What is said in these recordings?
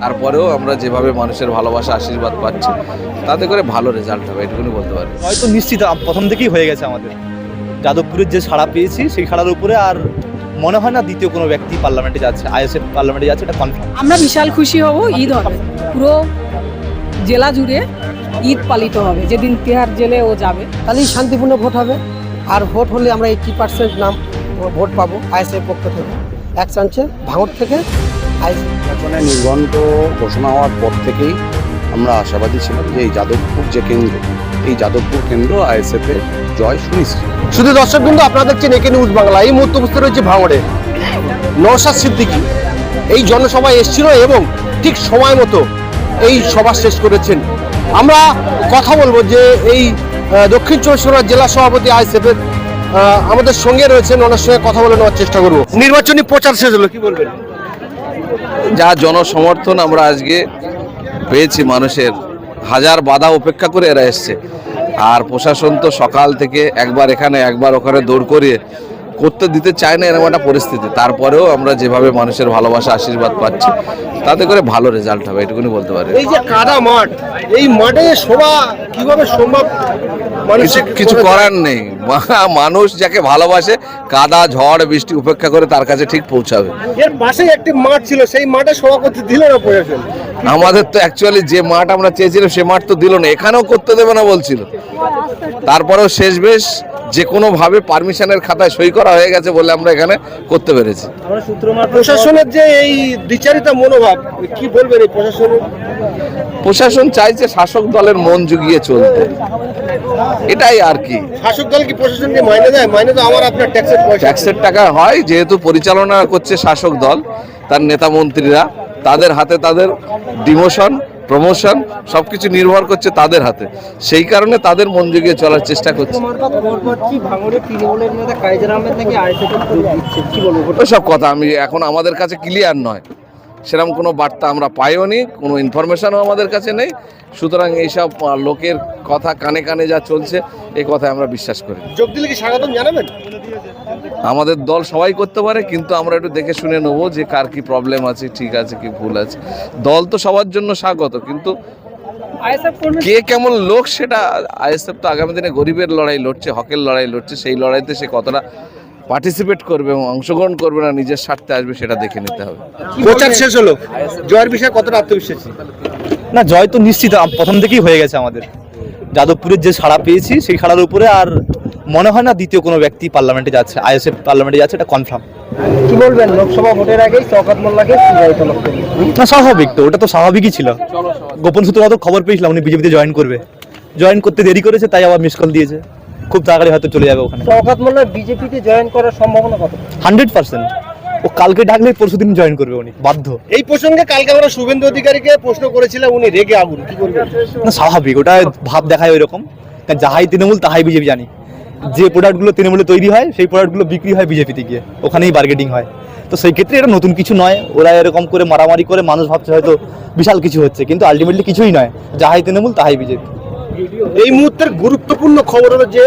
তারপরেও আমরা যেভাবে মানুষের ভালোবাসা আশীর্বাদ পাচ্ছি তাতে করে ভালো রেজাল্ট হবে এটুকুনি বলতে পারি। হয়তো নিশ্চিত আম- প্রথম থেকেই হয়ে গেছে আমাদের। যাদবপুরের যে সাড়া পেয়েছি সেই সাড়ার উপরে আর মনে হয় না দ্বিতীয় কোনো ব্যক্তি পার্লামেন্টে যাচ্ছে আইএসএফ পার্লামেন্টে যাচ্ছে এটা কনফার্ম আমরা বিশাল খুশি হব ঈদ হবে। পুরো জেলা জুড়ে ঈদ পালিত হবে। যেদিন তিহার জেলে ও যাবে। তাহলেই শান্তিপূর্ণ ভোট হবে। আর ভোট হলে আমরা এইটি পার্সেন্ট নাম ভোট পাবো আইএসএফ পক্ষ থেকে। এক চান্সে ভাঙর থেকে আইএস নির্বাচনে নির্ঘণ্ট ঘোষণা হওয়ার পর থেকেই আমরা আশাবাদী ছিলাম যে এই যাদবপুর যে কেন্দ্র, এই যাদবপুর কেন্দ্র আইএসএফ এর জয় সুনিশ্চিত শুধু দর্শক বিন্দু, আপনারা দেখছেন একে নিউজ বাংলা। এই মুহূর্তে উপস্থিত রয়েছে ভাঙড়ে। নওশাদ সিদ্দিকী, এই জনসভায় এসেছিল এবং ঠিক সময় মতো এই সভা শেষ করেছেন। আমরা কথা বলব যে এই দক্ষিণ চব্বিশ পরগনা জেলা সভাপতি আইসেফের আমাদের সঙ্গে রয়েছেন, ওনার সঙ্গে কথা বলে নেওয়ার চেষ্টা করব। নির্বাচনী প্রচার শেষ হলো, কি বলবেন? যা জনসমর্থন আমরা আজকে পেয়েছি মানুষের, হাজার বাধা উপেক্ষা করে এরা এসছে। আর প্রশাসন তো সকাল থেকে একবার এখানে, একবার ওখানে দৌড় করিয়ে করতে দিতে চায় না এরকম একটা পরিস্থিতি। তারপরেও আমরা যেভাবে মানুষের ভালোবাসা আশীর্বাদ পাচ্ছি তাতে করে ভালো রেজাল্ট হবে এটুকুনি বলতে পারি। এই যে কাদা মাঠ এই মাঠে শোভা কীভাবে সম্ভব? কিছু কিছু করার নেই। মানুষ যাকে ভালোবাসে কাদা ঝড় বৃষ্টি উপেক্ষা করে তার কাছে ঠিক পৌঁছাবে। এর পাশে একটি মাঠ ছিল সেই মাঠে সভা করতে দিল না প্রশাসন। আমাদের তো অ্যাকচুয়ালি যে মাঠ আমরা চেয়েছিলাম সে মাঠ তো দিল না এখানেও করতে দেবে না বলছিল। তারপরেও শেষ বেশ যে কোনো ভাবে পারমিশনের খাতায় সই করা হয়ে গেছে বলে আমরা এখানে করতে পেরেছি। প্রশাসনের যে এই দ্বিচারিতা মনোভাব কি বলবেন এই প্রশাসনের? প্রশাসন চাইছে শাসক দলের মন জুগিয়ে চলতে। এটাই আর কি। শাসক দল কি প্রশাসন প্রশাসনকে মাইনে দেয়? মাইনে তো আমার আপনার ট্যাক্সের পয়সা। ট্যাক্সের টাকা হয় যেহেতু পরিচালনা করছে শাসক দল তার নেতা মন্ত্রীরা তাদের হাতে তাদের ডিমোশন প্রমোশন সবকিছু নির্ভর করছে তাদের হাতে। সেই কারণে তাদের মন জুগিয়ে চলার চেষ্টা করছে। ওসব কথা আমি এখন আমাদের কাছে ক্লিয়ার নয়। সেরকম কোনো বার্তা আমরা পাইও নি, কোনো ইনফরমেশনও আমাদের কাছে নেই। সুতরাং এইসব লোকের কথা কানে কানে যা চলছে, এই কথায় আমরা বিশ্বাস করি। যোগ দিলে কি স্বাগতম জানাবেন? আমাদের দল সবাই করতে পারে কিন্তু আমরা একটু দেখে শুনে নেব যে কার কি প্রবলেম আছে ঠিক আছে কি ভুল আছে। দল তো সবার জন্য স্বাগত কিন্তু কে কেমন লোক সেটা আইএসএফ তো আগামী দিনে গরিবের লড়াই লড়ছে হকের লড়াই লড়ছে সেই লড়াইতে সে কতটা পার্টিসিপেট করবে এবং অংশগ্রহণ করবে না নিজের স্বার্থে আসবে সেটা দেখে নিতে হবে। প্রচার শেষ হলো। জয়ের বিষয়ে কতটা আত্মবিশ্বাসী? না জয় তো নিশ্চিত প্রথম থেকেই হয়ে গেছে আমাদের। যাদবপুরের যে সাড়া পেয়েছি সেই সাড়ার উপরে আর মনে হয় না দ্বিতীয় কোনো ব্যক্তি পার্লামেন্টে যাচ্ছে আইএসএফ পার্লামেন্টে যাচ্ছে এটা কনফার্ম কি বলবেন লোকসভা ভোটের আগেই শওকত মোল্লাকে না স্বাভাবিক তো ওটা তো স্বাভাবিকই ছিল। গোপন সূত্রে হয়তো খবর পেয়েছিলাম উনি বিজেপিতে জয়েন করবে। জয়েন করতে দেরি করেছে তাই আবার মিস কল দিয়েছে। খুব তাড়াতাড়ি হয়তো চলে যাবে ওখানে। শওকত মোল্লা বিজেপিতে জয়েন করার সম্ভাবনা কত হান্ড্রেড পার্সেন্ট ও কালকে ডাকলে পরশু দিন জয়েন করবে উনি বাধ্য। এই প্রসঙ্গে কালকে আমরা শুভেন্দু অধিকারীকে প্রশ্ন করেছিলাম উনি রেগে আগুন কি করবেন? না স্বাভাবিক ওটা ভাব দেখায় ওই রকম যাহাই তৃণমূল তাহাই বিজেপি জানি। যে প্রোডাক্টগুলো তৃণমূলে তৈরি হয় সেই প্রোডাক্টগুলো বিক্রি হয় বিজেপিতে গিয়ে ওখানেই বার্গেটিং হয়। তো সেই ক্ষেত্রে এটা নতুন কিছু নয় ওরা এরকম করে মারামারি করে মানুষ ভাবছে হয়তো বিশাল কিছু হচ্ছে কিন্তু আলটিমেটলি কিছুই নয়। যাহাই তৃণমূল তাহাই বিজেপি। এই মুহূর্তের গুরুত্বপূর্ণ খবর হলো যে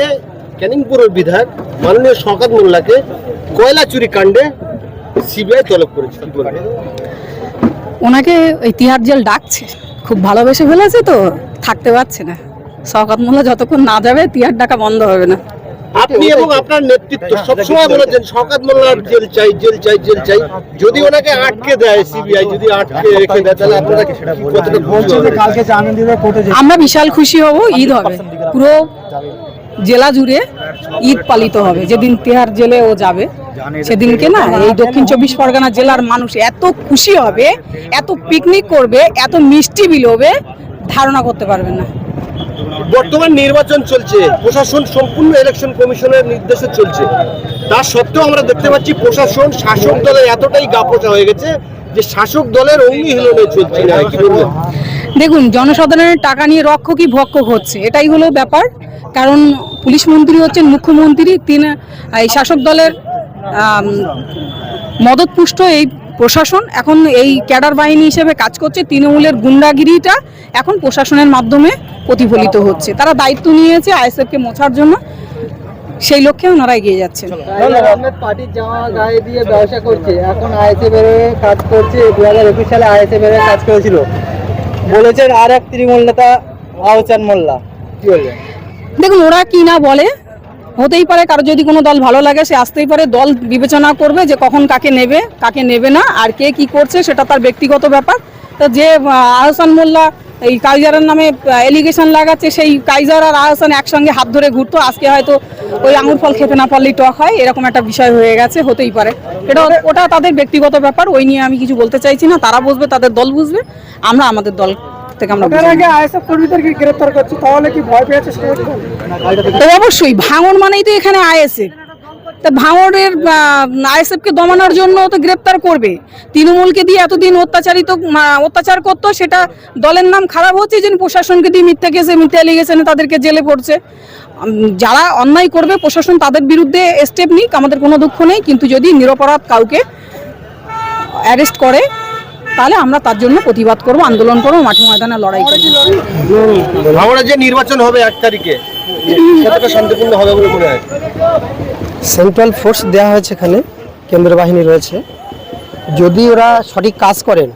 ক্যানিংপুরের বিধায়ক মাননীয় শওকত মোল্লাকে কয়লা চুরি কাণ্ডে সিবিআই তলব করেছে কি বলবেন? ওনাকে ওই তিহার জেল ডাকছে। খুব ভালোবেসে ফেলেছে তো থাকতে পারছে না। শওকত মোল্লা যতক্ষণ না যাবে তিহার ডাকা বন্ধ হবে না। আপনি এবং আপনার নেতৃত্ব সবসময় বলেছেন শওকত মোল্লার জেল চাই জেল চাই জেল চাই। যদি ওনাকে আটকে দেয় সিবিআই যদি আটকে রেখে দেয় তাহলে আপনারা কতটা আমরা বিশাল খুশি হব ঈদ হবে। পুরো জেলা জুড়ে ঈদ পালিত হবে। যেদিন তেহার জেলে ও যাবে, সেদিনকে না, এই দক্ষিণ চব্বিশ পরগনা জেলার মানুষ এত খুশি হবে, এত পিকনিক করবে, এত মিষ্টি বিলোবে, ধারণা করতে পারবেন না। বর্তমান নির্বাচন চলছে, প্রশাসন সম্পূর্ণ ইলেকশন কমিশনের নির্দেশে চলছে। তার সত্ত্বেও আমরা দেখতে পাচ্ছি প্রশাসন, শাসক দলের এতটাই গাপোচা হয়ে গেছে যে শাসক দলের অঙ্গি হিলনে চলছে না, কি বলবেন? দেখুন, জনসাধারণের টাকা নিয়ে রক্ষকই ভক্ষক হচ্ছে? এটাই হলো ব্যাপার। কারণ পুলিশ মন্ত্রী হচ্ছেন মুখ্যমন্ত্রী, তিনি, এই শাসক দলের মদতপুষ্ট এই প্রশাসন। এখন এই ক্যাডার বাহিনী হিসেবে কাজ করছে তৃণমূলের গুন্ডাগিরিটা। এখন প্রশাসনের মাধ্যমে প্রতিফলিত হচ্ছে। তারা দায়িত্ব নিয়েছে আইএসএফকে মোছার জন্য। সেই লক্ষ্যে ওনারা এগিয়ে যাচ্ছেন। ব্যবসা করছে। এখন আইএসএ বেরোয় কাজ করছে। দু হাজার একুশ সালে আইএসএ বেরোয় কাজ করেছিল। বলেছেন আর এক তৃণমূল নেতা আহসান মোল্লা। কি বলবেন দেখুন, ওরা কি না বলে, হতেই পারে কারও যদি কোনো দল ভালো লাগে, সে আসতেই পারে, দল বিবেচনা করবে যে কখন কাকে নেবে কাকে নেবে না, আর কে কি করছে সেটা তার ব্যক্তিগত ব্যাপার। তো যে, আহসান মোল্লা এই কাইজারের নামে এলিগেশন লাগাচ্ছে সেই কাইজার আর আহসান একসঙ্গে হাত ধরে ঘুরতো। আজকে হয়তো ওই আঙুর ফল খেতে না পারলেই টক হয় এরকম একটা বিষয় হয়ে গেছে হতেই পারে। এটা ওটা তাদের ব্যক্তিগত ব্যাপার ওই নিয়ে আমি কিছু বলতে চাইছি না তারা বুঝবে তাদের দল বুঝবে আমরা আমাদের দল থেকে আমরা। আইএসএফ কর্মীদেরকে করছে তাহলে কি ভয় পেয়েছে তো অবশ্যই ভাঙন মানেই তো এখানে আইএসএফ। তা ভাঙনের আইএসএফকে দমানোর জন্য তো গ্রেপ্তার করবে। তৃণমূলকে দিয়ে এতদিন অত্যাচারিত অত্যাচার করতো, সেটা দলের নাম খারাপ হচ্ছে যে প্রশাসনকে দিয়ে মিথ্যা কেসে মিথ্যা এলিগেশনে তাদেরকে জেলে পড়ছে। যারা অন্যায় করবে, প্রশাসন তাদের বিরুদ্ধে স্টেপ নিক, আমাদের কোনো দুঃখ নেই, কিন্তু যদি নিরপরাধ কাউকে অ্যারেস্ট করে, তাহলে আমরা তার জন্য প্রতিবাদ করব, আন্দোলন করব, মাঠে ময়দানে লড়াই করব। ভাঙড়ে যে নির্বাচন হবে এক তারিখে শান্তিপূর্ণ হবে বলে মনে হয়। সেন্ট্রাল ফোর্স দেওয়া হয়েছে এখানে কেন্দ্র বাহিনী রয়েছে। যদি ওরা সঠিক কাজ করেন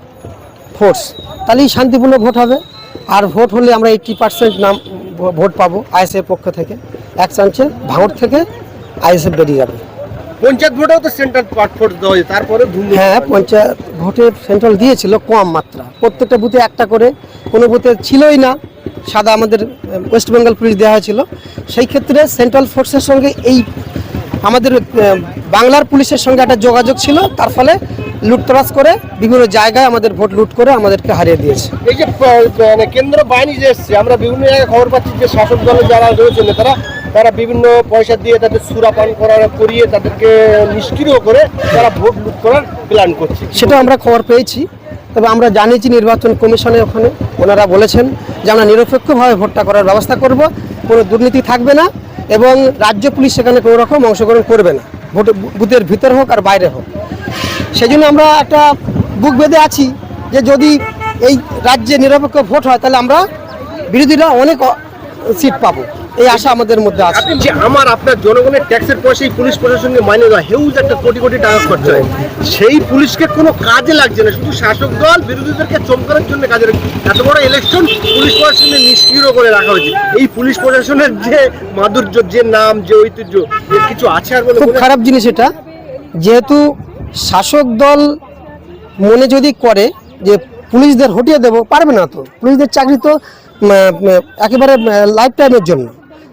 ফোর্স তাহলেই শান্তিপূর্ণ ভোট হবে। আর ভোট হলে আমরা এইট্টি পার্সেন্ট নাম ভোট পাবো আইএসএফ পক্ষ থেকে। এক চান্সে ভাঙড় থেকে আইএসএফ বেরিয়ে যাবে। পঞ্চায়েত ভোটেও তো সেন্ট্রাল ফোর্স দেওয়া হয়েছে তারপরে হ্যাঁ পঞ্চায়েত ভোটে সেন্ট্রাল দিয়েছিল কম মাত্রা। প্রত্যেকটা বুথে একটা করে কোনো বুথে ছিলই না। সাদা আমাদের ওয়েস্ট বেঙ্গল পুলিশ দেওয়া হয়েছিল। সেই ক্ষেত্রে সেন্ট্রাল ফোর্সের সঙ্গে এই আমাদের বাংলার পুলিশের সঙ্গে একটা যোগাযোগ ছিল তার ফলে লুটতরাজ করে বিভিন্ন জায়গায় আমাদের ভোট লুট করে আমাদেরকে হারিয়ে দিয়েছে। এই যে মানে কেন্দ্র বাহিনী যে এসছে আমরা বিভিন্ন জায়গায় খবর পাচ্ছি যে শাসক দলের যারা রয়েছে নেতারা তারা বিভিন্ন পয়সা দিয়ে তাদের সুরাপান করার করিয়ে তাদেরকে নিষ্ক্রিয় করে তারা ভোট লুট করার প্ল্যান করছে। সেটা আমরা খবর পেয়েছি তবে আমরা জানিয়েছি নির্বাচন কমিশনে ওখানে ওনারা বলেছেন যে আমরা নিরপেক্ষভাবে ভোটটা করার ব্যবস্থা করব কোনো দুর্নীতি থাকবে না। এবং রাজ্য পুলিশ সেখানে কোনো রকম অংশগ্রহণ করবে না। ভোট বুথের ভিতরে হোক আর বাইরে হোক। সেই জন্য আমরা একটা বুক বেঁধে আছি যে যদি এই রাজ্যে নিরপেক্ষ ভোট হয়, তাহলে আমরা বিরোধীরা অনেক সিট পাবো। এই আশা আমাদের মধ্যে আছে। যে আমার আপনার জনগণের ট্যাক্সের পয়সাই পুলিশ প্রশাসনকে মাইনে দেওয়া হেউজ একটা কোটি কোটি টাকা খরচ হয়। সেই পুলিশকে কোনো কাজে লাগছে না শুধু শাসক দল বিরোধীদেরকে চমকানোর জন্য কাজে লাগছে। এত বড় ইলেকশন পুলিশ প্রশাসনের নিষ্ক্রিয় করে রাখা হয়েছে। এই পুলিশ প্রশাসনের যে মাধুর্য যে নাম যে ঐতিহ্য কিছু আছে আর বলে খুব খারাপ জিনিস এটা। যেহেতু শাসক দল মনে যদি করে যে পুলিশদের হটিয়ে দেবো পারবে না তো। পুলিশদের চাকরি তো একেবারে লাইফ টাইমের জন্য।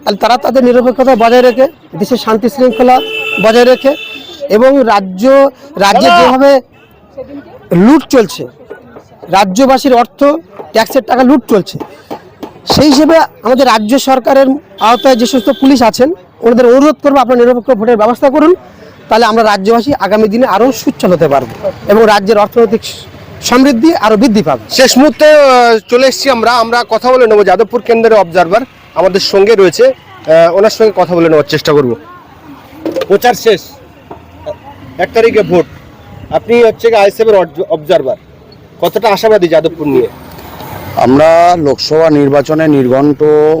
তারা তাদের নিরপেক্ষতা বজায় রেখে দেশের শান্তি শৃঙ্খলা বজায় রেখে এবং রাজ্য রাজ্যে যেভাবে লুট চলছে রাজ্যবাসীর অর্থ ট্যাক্সের টাকা লুট চলছে সেই হিসেবে আমাদের রাজ্য সরকারের আওতায় যে সমস্ত পুলিশ আছেন ওনাদের অনুরোধ করব আপনার নিরপেক্ষ ভোটের ব্যবস্থা করুন তাহলে আমরা রাজ্যবাসী আগামী দিনে আরও সুচ্ছল হতে পারব এবং রাজ্যের অর্থনৈতিক সমৃদ্ধি আরও বৃদ্ধি পাবে। শেষ মুহূর্তে চলে এসেছি আমরা আমরা কথা বলে নেব যাদবপুর কেন্দ্রের অবজারভার আমাদের সঙ্গে রয়েছে ওনার সঙ্গে কথা বলে নেওয়ার চেষ্টা করব। প্রচার শেষ। এক তারিখে ভোট। আপনি হচ্ছে আইসিএফের অবজারভার কতটা আশাবাদী যাদবপুর নিয়ে? আমরা লোকসভা নির্বাচনে নির্ঘণ্ট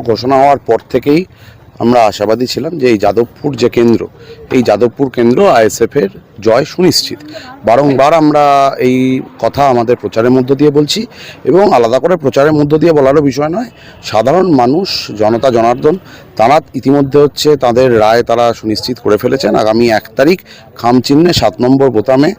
ঘোষণা হওয়ার পর থেকেই আমরা আশাবাদী ছিলাম যে এই যাদবপুর যে কেন্দ্র, এই যাদবপুর কেন্দ্র আইএসএফের জয় সুনিশ্চিত। বারংবার আমরা এই কথা আমাদের প্রচারের মধ্য দিয়ে বলছি এবং আলাদা করে প্রচারের মধ্য দিয়ে বলারও বিষয় নয়। সাধারণ মানুষ, জনতা, জনার্দন, তারা ইতিমধ্যে হচ্ছে তাদের রায় তারা সুনিশ্চিত করে ফেলেছেন। আগামী এক তারিখ খামচিহ্নে সাত নম্বর বোতামে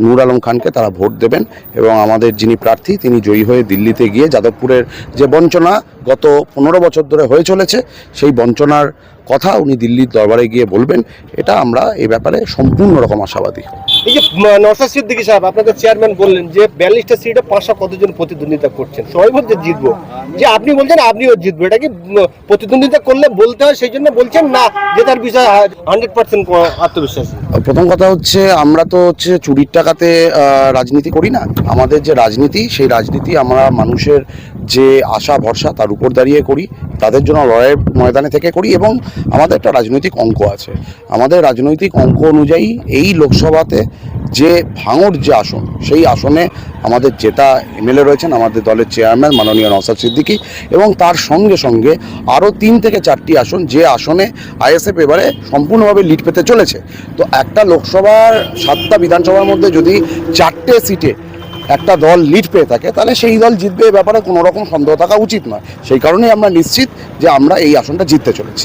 নূর আলম খানকে তারা ভোট দেবেন এবং আমাদের যিনি প্রার্থী, তিনি জয়ী হয়ে দিল্লিতে গিয়ে যাদবপুরের যে বঞ্চনা গত পনেরো বছর ধরে হয়ে চলেছে, সেই বঞ্চনার কথা উনি দিল্লির দরবারে গিয়ে বলবেন এটা আমরা এই ব্যাপারে সম্পূর্ণ রকম আশাবাদী। এই যে নওশাদ সিদ্দিকী সাহেব আপনাদের চেয়ারম্যান বললেন যে বিয়াল্লিশটা সিটে পাঁচশো কতজন প্রতিদ্বন্দ্বিতা করছেন? সবাই বলছে জিতবো। যে আপনি বলছেন আপনিও জিতবো। এটা কি প্রতিদ্বন্দ্বিতা করলে বলতে হয় সেই জন্য বলছেন না যে তার বিষয়ে হান্ড্রেড পার্সেন্ট আত্মবিশ্বাস। প্রথম কথা হচ্ছে আমরা তো হচ্ছে চুরির টাকাতে রাজনীতি করি না। আমাদের যে রাজনীতি সেই রাজনীতি আমরা মানুষের যে আশা ভরসা তার উপর দাঁড়িয়ে করি। তাদের জন্য লড়াইয়ের ময়দানে থেকে করি এবং আমাদের একটা রাজনৈতিক অঙ্ক আছে। আমাদের রাজনৈতিক অঙ্ক অনুযায়ী এই লোকসভাতে যে ভাঙড় যে আসন, সেই আসনে আমাদের যেটা এমএলএ রয়েছেন, আমাদের দলের চেয়ারম্যান মাননীয় নওসাদ সিদ্দিকী এবং তার সঙ্গে সঙ্গে আরও তিন থেকে চারটি আসন যে আসনে আইএসএফ এবারে সম্পূর্ণভাবে লিড পেতে চলেছে। তো একটা লোকসভার সাতটা বিধানসভার মধ্যে যদি চারটে সিটে একটা দল লিড পেয়ে থাকে, তাহলে সেই দল জিতবে এ ব্যাপারে কোনো রকম সন্দেহ থাকা উচিত নয়। সেই কারণেই আমরা নিশ্চিত যে আমরা এই আসনটা জিততে চলেছি।